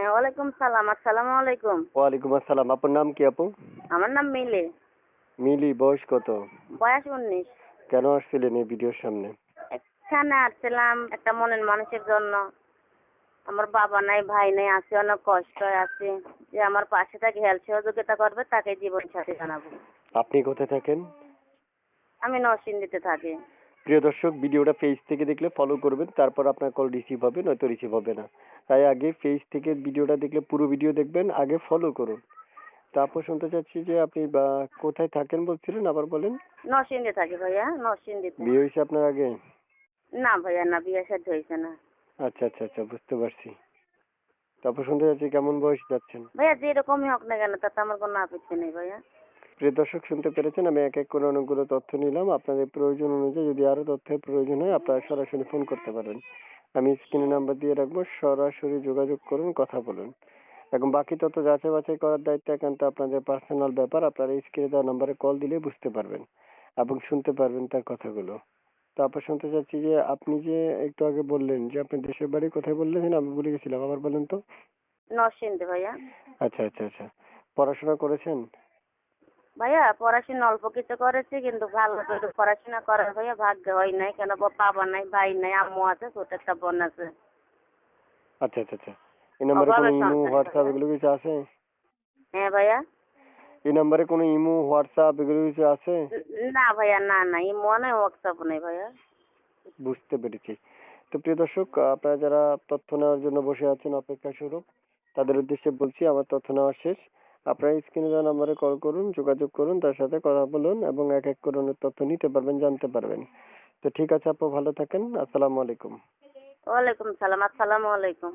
হ্যাঁ ওয়ালাইকুম সালাম আসসালামু আলাইকুম। ওয়ালাইকুম আসসালাম আপনার নাম কি আপু? আমার নাম মিলি। মিলি বয়স কত? বয়স উনিশ। কেন আসছিলেন এই ভিডিওর সামনে? এখানে আসছিলাম একটা মনের মানুষের জন্য। আমার বাবা নাই ভাই নাই আছে অনেক কষ্ট আছে। যে আমার পাশে তাকে হেল্প সহযোগিতা করবে তাকে জীবন সাথে জানাব আপনি কোথায় থাকেন? আমি নরসিংদীতে থাকি। প্রিয় দর্শক ভিডিওটা পেজ থেকে দেখলে ফলো করবেন তারপর আপনার কল রিসিভ হবে নয়তো রিসিভ হবে না। তাই আগে পেজ থেকে ভিডিওটা দেখলে পুরো ভিডিও দেখবেন আগে ফলো করুন। তারপর শুনতে চাচ্ছি যে আপনি বা কোথায় থাকেন বলছিলেন? আবার বলেন। নরসিংদী থাকি ভাইয়া নরসিংদীতে। বিয়ে হয়েছে আপনার আগে? না ভাইয়া না বিয়ে সাথে হয়েছে না। আচ্ছা আচ্ছা আচ্ছা বুঝতে পারছি। তারপর শুনতে চাচ্ছি কেমন বয়স যাচ্ছেন? ভাইয়া যেরকমই হোক না কেন তাতে আমার কোনো আপত্তি নেই ভাইয়া। প্রিয় দর্শক শুনতে পেরেছেন? আমি এক এক করে অনেকগুলো তথ্য নিলাম। আপনাদের প্রয়োজন অনুযায়ী যদি আরও তথ্যের প্রয়োজন হয় আপনারা সরাসরি ফোন করতে পারেন। আমি স্ক্রিনে নাম্বার দিয়ে রাখব। সরাসরি যোগাযোগ করুন কথা বলুন। এখন বাকি তথ্য যাচাই বাছাই করার দায়িত্ব একান্ত আপনাদের পার্সোনাল ব্যাপার। আপনারা স্ক্রিনে দেওয়া নাম্বারে কল দিলে বুঝতে পারবেন এবং শুনতে পারবেন তার কথাগুলো। তারপর শুনতে চাচ্ছি যে আপনি যে একটু আগে বললেন যে আপনি দেশের বাড়ি কোথায় বললেন আমি ভুলে গেছিলাম। আবার বলেন তো। নরসিংদী ভাইয়া। আচ্ছা আচ্ছা আচ্ছা। পড়াশোনা করেছেন? ভাইয়া পড়াশোনা অল্প কিছু করেছি কিন্তু ভালো করে পড়াশোনা করার ভাইয়া ভাগ্য হয় নাই কেন বাবা নাই ভাই নাই আম্মু আছে ছোট একটা বোন আছে। আচ্ছা আচ্ছা আচ্ছা। এই নাম্বারে কোনো ইমো হোয়াটসঅ্যাপ এগুলো কিছু আছে? হ্যাঁ ভাইয়া। এই নাম্বারে কোনো ইমো হোয়াটসঅ্যাপ এগুলো কিছু আছে? না ভাইয়া না না এই নাই হোয়াটসঅ্যাপ নেই ভাইয়া। বুঝতে পেরেছি। তো প্রিয় দর্শক আপনারা যারা তথ্য নেওয়ার জন্য বসে আছেন অপেক্ষা স্বরূপ তাদের উদ্দেশ্যে বলছি আমার তথ্য নেওয়া শেষ। আপনারা স্ক্রিনে দেওয়া নাম্বারে কল করুন, যোগাযোগ করুন, তার সাথে কথা বলুন এবং এক এক করে তথ্য নিতে পারবেন, জানতে পারবেন। তো ঠিক আছে আপু, ভালো থাকেন। আসসালামু আলাইকুম। ওয়ালাইকুম সালাম। আসসালামু আলাইকুম।